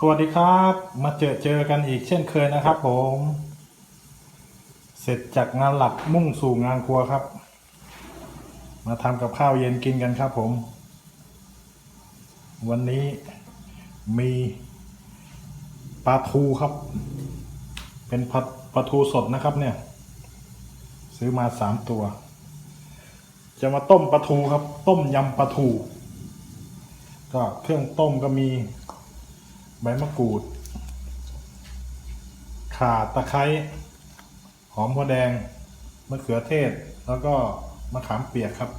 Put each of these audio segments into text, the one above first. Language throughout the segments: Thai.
สวัสดีครับ มาเจอเจอกันอีกเช่นเคยนะครับผม เสร็จจากงานหลักมุ่งสู่งานครัวครับ มาทำกับข้าวเย็นกินกันครับผม วันนี้มีปลาทูครับ เป็นปลาปลาทูสดนะครับเนี่ย ซื้อมาสามตัว จะมาต้มปลาทูครับ ต้มยำปลาทู ก็เครื่องต้มก็มี บมะกรูด ข่าตะไคร้หอมหัวแดงมะเขือเทศ แล้วก็มะขามเปียกครับ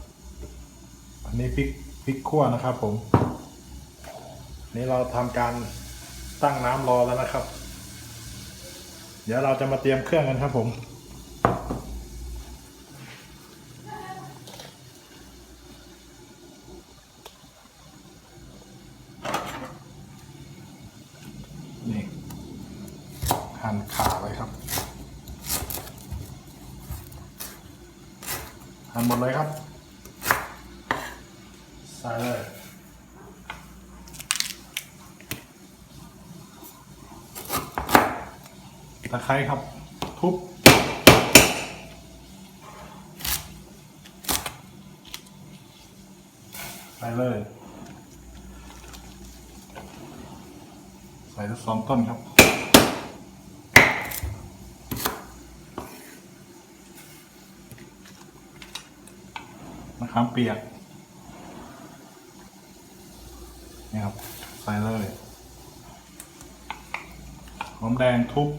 อันนี้พริกพริกขั่วนะครับ ผม นี่เราทำการตั้งน้ำรอแล้วนะครับ เดี๋ยวเราจะมาเตรียมเครื่องกันครับผม นี่หั่นขาเลยครับ หั่นหมดเลยครับใส่เลยตะไคร้ครับ ทุบใส่เลย ใส่ทั้งสองต้นครับ มะขามเปียกนี่ครับใส่เลยหอมแดงทุบ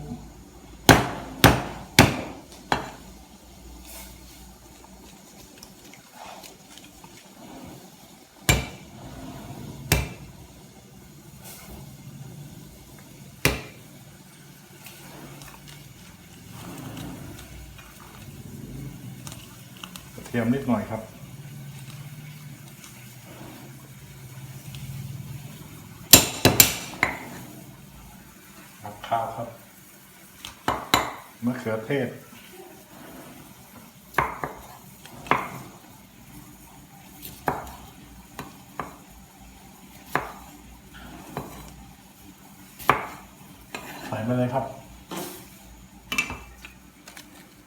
กระเทียมนิดหน่อยครับ ครับ ข้าวครับมะเขือเทศ ใส่ไปเลยครับ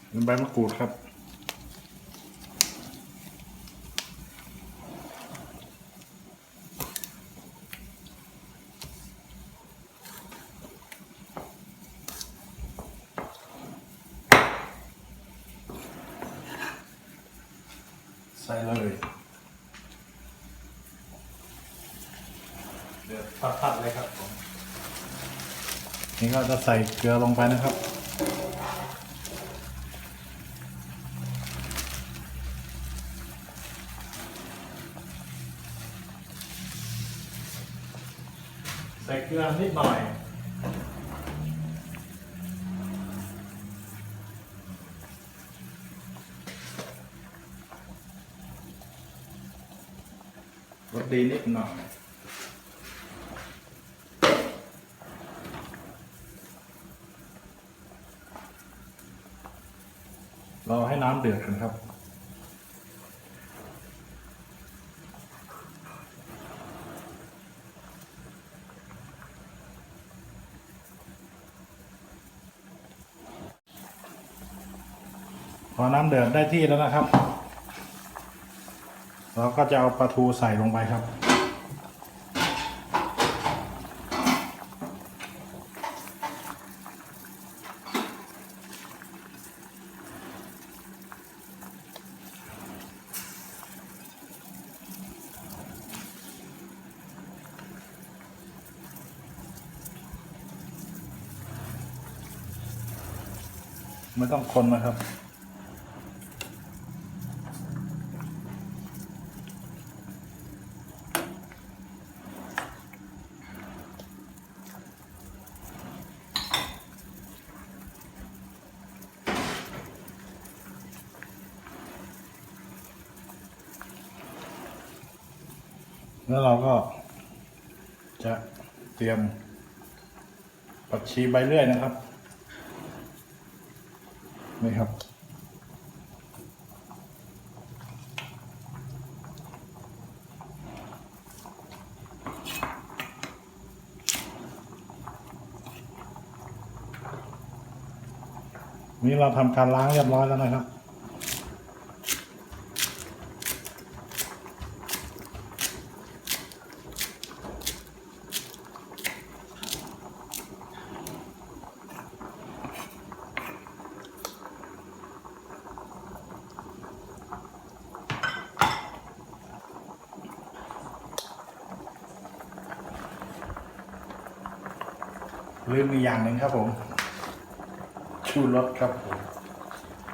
เป็นใบมะกรูดครับ ส่เลยเดือดพัดๆเลยครับผมนี่ก็จะใส่เกลือลงไปนะครับใส่เกลือนิดหน่อย รสดีนิดหน่อยรอให้น้ำเดือดกันครับ พอน้ำเดือดได้ที่แล้วนะครับ เราก็จะเอาปลาทูใส่ลงไปครับ ไม่ต้องคนนะครับ แล้วเราก็จะเตรียมผักชีใบเลื่อยนะครับ นี่ครับ นี่เราทำการล้างเรียบร้อยแล้วนะครับ ลืมอีกอย่างหนึ่งครับผมชูรสครับผม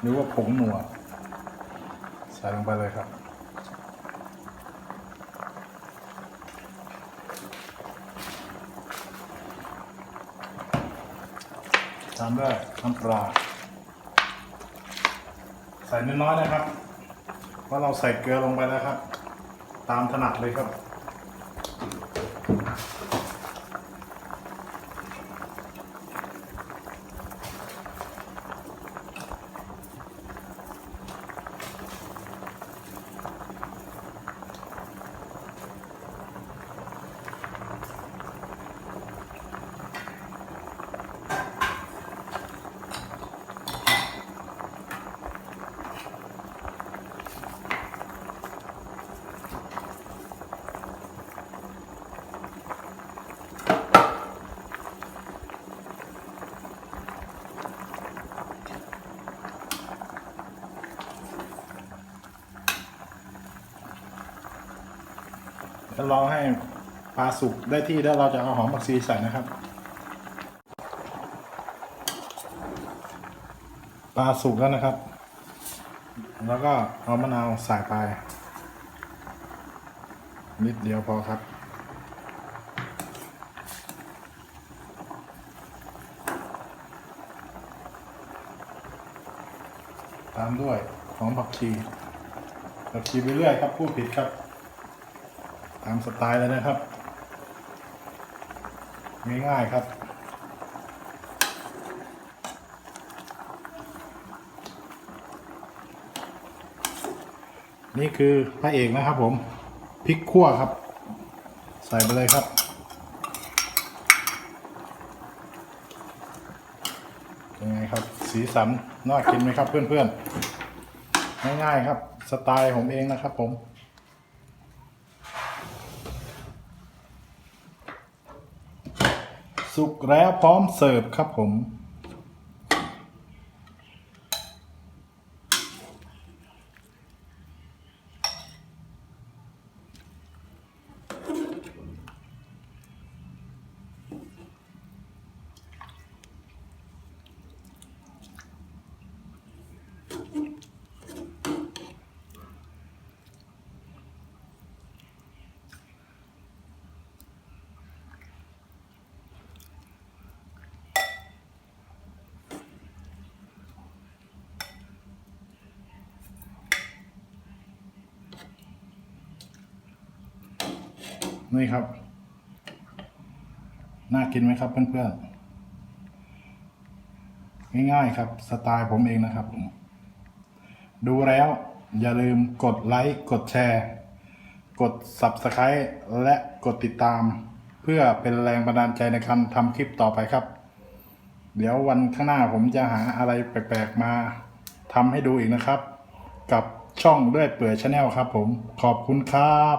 หรือว่าผงหนัวใส่ลงไปเลยครับ ตามด้วยน้ำปลาใส่น้อยๆนะครับ เพราะเราใส่เกลือลงไปแล้วครับ ตามถนัดเลยครับ จะรอให้ปลาสุกได้ที่แล้วเราจะเอาหอมผักชีใส่นะครับ ปลาสุกแล้วนะครับ แล้วก็เอามะนาวใส่ไป นิดเดียวพอครับตามด้วยหอมผักชีผักชีไปเรื่อยครับพูดผิดครับามสไตล์เลยนะครับ ง่ายๆครับ นี่คือพระเอกนะครับผมพริกขั่วครับ ใส่ไปเลยครับยังไงครับ สีสันน่ากินไหมครับเพื่อนๆ ง่ายๆครับ สไตล์ผมเองนะครับผม สุกแล้วพร้อมเสิร์ฟครับผม นี่ครับ น่ากินไหมครับเพื่อนๆ ง่ายๆครับ สไตล์ผมเองนะครับผมดูแล้ว อย่าลืมกดไลค์ กดแชร์ กด Subscribe และกดติดตาม เพื่อเป็นแรงบันดาลใจในการทำคลิปต่อไปครับ เดี๋ยววันข้างหน้าผมจะหาอะไรแปลกๆมาทำให้ดูอีกนะครับ กับช่องเลื่อยเปื่อยชาแนลครับผมขอบคุณครับ